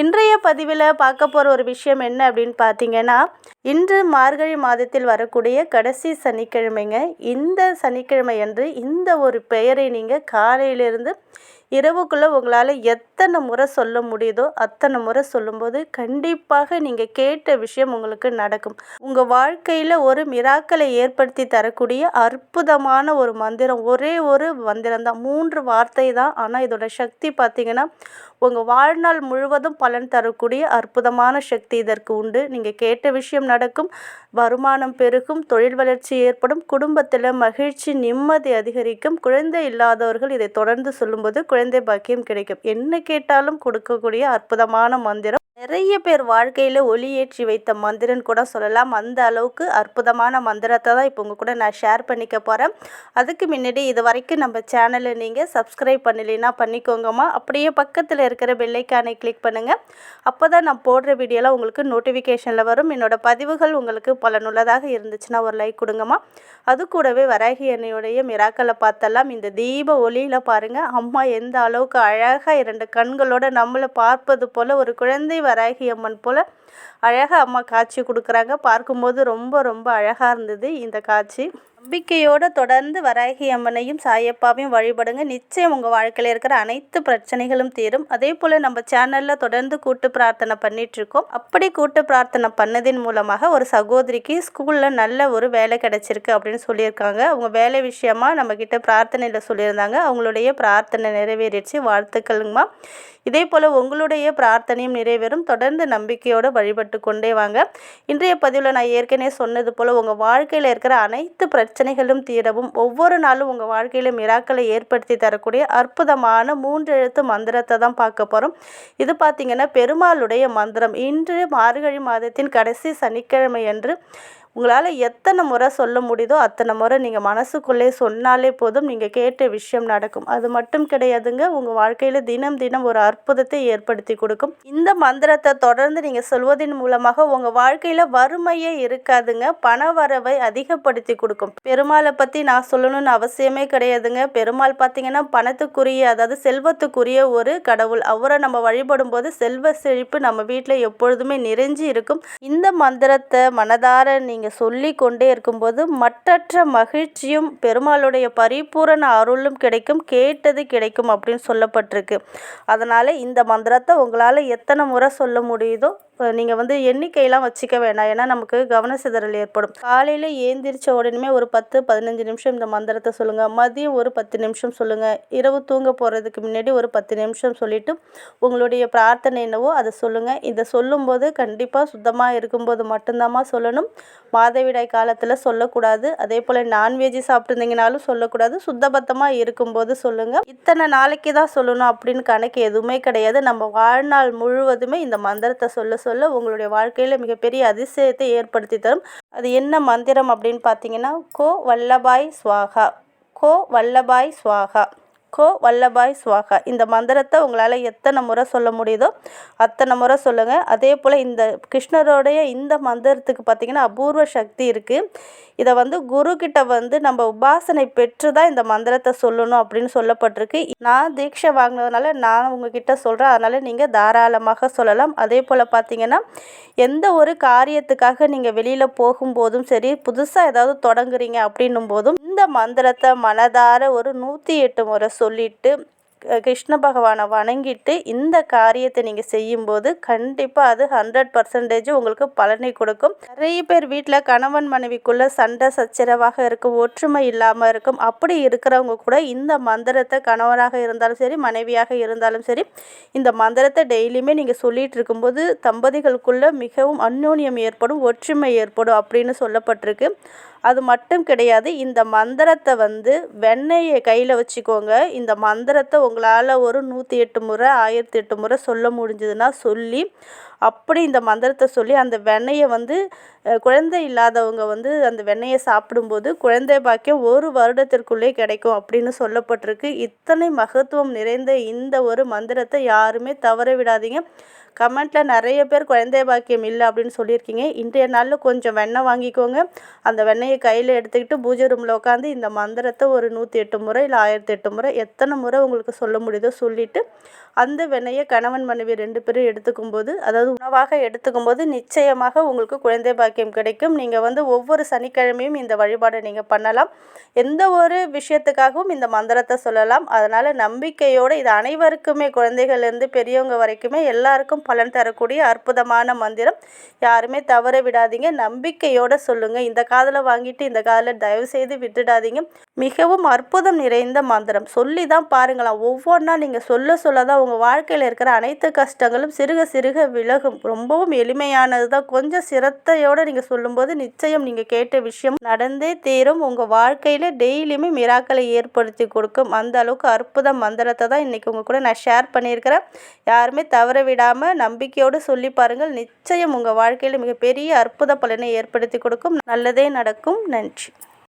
இன்றைய பதிவில் பார்க்க போகிற ஒரு விஷயம் என்ன அப்படின்னு பார்த்தீங்கன்னா இன்று மார்கழி மாதத்தில் வரக்கூடிய கடைசி சனிக்கிழமைங்க. இந்த சனிக்கிழமை அன்று இந்த ஒரு பெயரை நீங்கள் காலையிலிருந்து இரவுக்குள்ளே உங்களால் எத்தனை முறை சொல்ல முடியுதோ அத்தனை முறை சொல்லும்போது கண்டிப்பாக நீங்கள் கேட்ட விஷயம் உங்களுக்கு நடக்கும். உங்கள் வாழ்க்கையில் ஒரு மிராக்களை ஏற்படுத்தி தரக்கூடிய அற்புதமான ஒரு மந்திரம் ஒரே ஒரு மந்திரம் தான் மூன்று வார்த்தை தான் ஆனால் இதோட சக்தி பார்த்திங்கன்னா உங்கள் வாழ்நாள் முழுவதும் பலன் தரக்கூடிய அற்புதமான சக்தி இதற்கு உண்டு. நீங்கள் கேட்ட விஷயம் நடக்கும் வருமானம் பெருகும் தொழில் வளர்ச்சி ஏற்படும் குடும்பத்தில் மகிழ்ச்சி நிம்மதி அதிகரிக்கும் குழந்தை இல்லாதவர்கள் இதை தொடர்ந்து சொல்லும்போது குழந்தை பாக்கியம் கிடைக்கும். என்ன கேட்டாலும் கொடுக்கக்கூடிய அற்புதமான மந்திரம் நிறைய பேர் வாழ்க்கையில் ஒளி ஏற்றி வைத்த மந்திரன் கூட சொல்லலாம். அந்த அளவுக்கு அற்புதமான மந்திரத்தை தான் இப்போ உங்கள் கூட நான் ஷேர் பண்ணிக்க போகிறேன் அதுக்கு முன்னாடி இது வரைக்கும் நம்ம சேனலை நீங்கள் சப்ஸ்கிரைப் பண்ணலைன்னா பண்ணிக்கோங்கம்மா. அப்படியே பக்கத்தில் இருக்கிற பெல்லைக்கானை கிளிக் பண்ணுங்கள் அப்போ தான் நான் போடுற வீடியோலாம் உங்களுக்கு நோட்டிஃபிகேஷனில் வரும். என்னோடய பதிவுகள் உங்களுக்கு பலனுள்ளதாக இருந்துச்சுன்னா ஒரு லைக் கொடுங்கம்மா. அது கூடவே வராகி எண்ணெயுடைய மிராக்களை பார்த்தெல்லாம் இந்த தீப ஒளியில் பாருங்கள் அம்மா எந்த அளவுக்கு அழகாக இரண்டு கண்களோட நம்மளை பார்ப்பது போல் ஒரு குழந்தை வராகி அம்மன் போல் அழகாக அம்மா காட்சி கொடுக்குறாங்க. பார்க்கும்போது ரொம்ப ரொம்ப அழகாக இருந்தது இந்த காட்சி. நம்பிக்கையோடு தொடர்ந்து வராகி அம்மனையும் சாயப்பாவையும் வழிபடுங்க. நிச்சயம் உங்கள் வாழ்க்கையில் இருக்கிற அனைத்து பிரச்சனைகளும் தீரும். அதே போல் நம்ம சேனலில் தொடர்ந்து கூட்டு பிரார்த்தனை பண்ணிகிட்ருக்கோம் அப்படி கூட்டு பிரார்த்தனை பண்ணதின் மூலமாக ஒரு சகோதரிக்கு ஸ்கூலில் நல்ல ஒரு வேலை கிடச்சிருக்கு அப்படின்னு சொல்லியிருக்காங்க. அவங்க வேலை விஷயமா நம்மக்கிட்ட பிரார்த்தனையில் சொல்லியிருந்தாங்க. அவங்களுடைய பிரார்த்தனை நிறைவேறிடுச்சு. வாழ்த்துக்கள்ங்கம்மா. இதே போல் உங்களுடைய பிரார்த்தனையும் நிறைவேறும். தொடர்ந்து நம்பிக்கையோடு வழிபட்டு கொண்டே வாங்க. இன்றைய பதிவில் நான் ஏற்கனவே சொன்னது போல் உங்கள் வாழ்க்கையில் இருக்கிற அனைத்து பிரச்சனைகளும் தீரவும் ஒவ்வொரு நாளும் உங்கள் வாழ்க்கையில் மிராக்களை ஏற்படுத்தி தரக்கூடிய அற்புதமான மூன்று எழுத்து மந்திரத்தை தான் பார்க்க போகிறோம் இது பார்த்திங்கன்னா பெருமாளுடைய மந்திரம். இன்று மார்கழி மாதத்தின் கடைசி சனிக்கிழமை அன்று உங்களால் எத்தனை முறை சொல்ல முடியுதோ அத்தனை முறை நீங்கள் மனசுக்குள்ளே சொன்னாலே போதும் நீங்கள் கேட்ட விஷயம் நடக்கும். அது மட்டும் கிடையாதுங்க உங்கள் வாழ்க்கையில் தினம் தினம் ஒரு அற்புதத்தை ஏற்படுத்தி கொடுக்கும். இந்த மந்திரத்தை தொடர்ந்து நீங்கள் சொல்வதன் மூலமாக உங்கள் வாழ்க்கையில் வறுமையே இருக்காதுங்க பண வரவை அதிகப்படுத்தி கொடுக்கும். பெருமாளை பற்றி நான் சொல்லணும்னு அவசியமே கிடையாதுங்க. பெருமாள் பார்த்தீங்கன்னா பணத்துக்குரிய அதாவது செல்வத்துக்குரிய ஒரு கடவுள். அவரை நம்ம வழிபடும் போது செல்வ செழிப்பு நம்ம வீட்டில் எப்பொழுதுமே நிறைஞ்சு இருக்கும். இந்த மந்திரத்தை மனதார நீங்கள் நீங்கள் சொல்லி கொண்டே இருக்கும்போது மற்றற்ற மகிழ்ச்சியும் பெருமாளுடைய பரிபூரண அருளும் கிடைக்கும் கேட்டது கிடைக்கும் அப்படின்னு சொல்லப்பட்டிருக்கு. அதனால் இந்த மந்திரத்தை உங்களால் எத்தனை முறை சொல்ல முடியுதோ நீங்கள் வந்து எண்ணிக்கையெல்லாம் வச்சுக்க வேண்டாம். ஏன்னா நமக்கு கவன சிதறல் ஏற்படும். காலையில் ஏந்திரிச்ச உடனே ஒரு பத்து பதினஞ்சு நிமிஷம் இந்த மந்திரத்தை சொல்லுங்கள் மதியம் ஒரு பத்து நிமிஷம் சொல்லுங்கள் இரவு தூங்க போகிறதுக்கு முன்னாடி ஒரு பத்து நிமிஷம் சொல்லிவிட்டு உங்களுடைய பிரார்த்தனை என்னவோ அதை சொல்லுங்கள் இதை சொல்லும்போது கண்டிப்பாக சுத்தமாக இருக்கும்போது மட்டும்தாம்மா சொல்லணும். மாதவிடாய் காலத்தில் சொல்லக்கூடாது. அதே போல் நான்வெஜ் சாப்பிட்ருந்தீங்கனாலும் சொல்லக்கூடாது. சுத்தபத்தமாக இருக்கும்போது சொல்லுங்கள் இத்தனை நாளைக்கு தான் சொல்லணும் அப்படின்னு கணக்கு எதுவுமே கிடையாது. நம்ம வாழ்நாள் முழுவதுமே இந்த மந்திரத்தை சொல்ல சொல்ல உங்களுடைய வாழ்க்கையில் மிகப்பெரிய அதிசயத்தை ஏற்படுத்தி தரும். அது என்ன மந்திரம் அப்படின்னு பார்த்தீங்கன்னா கோ வல்லபாய் ஸ்வாகா. கோ வல்லபாய் ஸ்வாகா. கோ வல்லபாய் சுவாகா. இந்த மந்திரத்தை உங்களால் எத்தனை முறை சொல்ல முடியுதோ அத்தனை முறை சொல்லுங்கள் அதே போல் இந்த கிருஷ்ணரோடைய இந்த மந்திரத்துக்கு பார்த்திங்கன்னா அபூர்வ சக்தி இருக்குது இதை வந்து குருக்கிட்ட வந்து நம்ம உபாசனை பெற்று தான் இந்த மந்திரத்தை சொல்லணும் அப்படின்னு சொல்லப்பட்டிருக்கு. நான் தீட்சை வாங்கினதுனால நான் உங்ககிட்ட சொல்கிறேன் அதனால் நீங்கள் தாராளமாக சொல்லலாம். அதே போல் பார்த்தீங்கன்னா எந்த ஒரு காரியத்துக்காக நீங்கள் வெளியில் போகும்போதும் சரி புதுசாக ஏதாவது தொடங்குறீங்க அப்படின்னும் போதும் இந்த மந்திரத்தை மனதார ஒரு நூற்றி எட்டு முறை சொல்லிட்டு கிருஷ்ண பகவானை வணங்கிட்டு இந்த காரியத்தை நீங்கள் செய்யும்போது கண்டிப்பாக அது ஹண்ட்ரட் பர்சன்டேஜ் உங்களுக்கு பலனை கொடுக்கும். நிறைய பேர் வீட்டில் கணவன் மனைவிக்குள்ளே சண்டை சச்சரவாக இருக்கும் ஒற்றுமை இல்லாமல் இருக்கும். அப்படி இருக்கிறவங்க கூட இந்த மந்திரத்தை கணவனாக இருந்தாலும் சரி மனைவியாக இருந்தாலும் சரி இந்த மந்திரத்தை டெய்லியுமே நீங்கள் சொல்லிகிட்டு இருக்கும்போது தம்பதிகளுக்குள்ளே மிகவும் அந்யோன்யம் ஏற்படும் ஒற்றுமை ஏற்படும் அப்படின்னு சொல்லப்பட்டிருக்கு. அது மட்டும் கிடையாது இந்த மந்திரத்தை வந்து வெண்ணெயை கையில் வச்சுக்கோங்க. இந்த மந்திரத்தை உங்களால் ஒரு நூற்றி எட்டு முறை ஆயிரத்தி எட்டு முறை சொல்ல முடிஞ்சதுன்னா சொல்லி அப்படி இந்த மந்திரத்தை சொல்லி அந்த வெண்ணெயை வந்து குழந்தை இல்லாதவங்க வந்து அந்த வெண்ணெயை சாப்பிடும்போது குழந்தை பாக்கியம் ஒரு வருடத்திற்குள்ளே கிடைக்கும் அப்படின்னு சொல்லப்பட்டிருக்கு. இத்தனை மகத்துவம் நிறைந்த இந்த ஒரு மந்திரத்தை யாருமே தவற விடாதீங்க. கமெண்ட்டில் நிறைய பேர் குழந்தை பாக்கியம் இல்லை அப்படின்னு சொல்லியிருக்கீங்க. இன்றைய நாளில் கொஞ்சம் வெண்ணெய் வாங்கிக்கோங்க. அந்த வெண்ணெயை கையில் எடுத்துக்கிட்டு பூஜை ரூமில் உட்காந்து இந்த மந்திரத்தை ஒரு நூற்றி எட்டு முறை இல்லை ஆயிரத்தி எட்டு முறை எத்தனை முறை உங்களுக்கு சொல்ல முடியுதோ சொல்லிவிட்டு அந்த வெண்ணெயை கணவன் மனைவி ரெண்டு பேரும் எடுத்துக்கும் போது அதாவது உணவாக எடுத்துக்கும் போது நிச்சயமாக உங்களுக்கு குழந்தை பாக்கியம் கிடைக்கும். நீங்கள் வந்து ஒவ்வொரு சனிக்கிழமையும் இந்த வழிபாடை நீங்கள் பண்ணலாம். எந்த ஒரு விஷயத்துக்காகவும் இந்த மந்திரத்தை சொல்லலாம். அதனால் நம்பிக்கையோடு இது அனைவருக்குமே குழந்தைகள்லேருந்து பெரியவங்க வரைக்குமே எல்லாருக்கும் பலன் தரக்கூடிய அற்புதமான மந்திரம். யாருமே தவற விடாதீங்க. நம்பிக்கையோடு சொல்லுங்கள் இந்த காதில் வாங்கிட்டு இந்த காதில் தயவு செய்து விட்டுடாதீங்க. மிகவும் அற்புதம் நிறைந்த மந்திரம். சொல்லி தான் பாருங்களாம் ஒவ்வொன்றா நீங்கள் சொல்ல சொல்ல தான் உங்கள் வாழ்க்கையில் இருக்கிற அனைத்து கஷ்டங்களும் சிறுக சிறுக விலகும். ரொம்பவும் எளிமையானது தான் கொஞ்சம் சிரத்தையோடு நீங்கள் சொல்லும்போது நிச்சயம் நீங்கள் கேட்ட விஷயம் நடந்தே தீரும். உங்கள் வாழ்க்கையில் டெய்லியுமே மிராக்களை ஏற்படுத்தி கொடுக்கும். அந்த அளவுக்கு அற்புத மந்திரத்தை தான் இன்றைக்கி உங்கள் கூட நான் ஷேர் பண்ணியிருக்கிறேன். யாருமே தவற விடாமல் நம்பிக்கையோடு சொல்லி பாருங்கள். நிச்சயம் உங்கள் வாழ்க்கையில் மிகப்பெரிய அற்புத பலனை ஏற்படுத்தி கொடுக்கும். நல்லதே நடக்கும். நன்றி.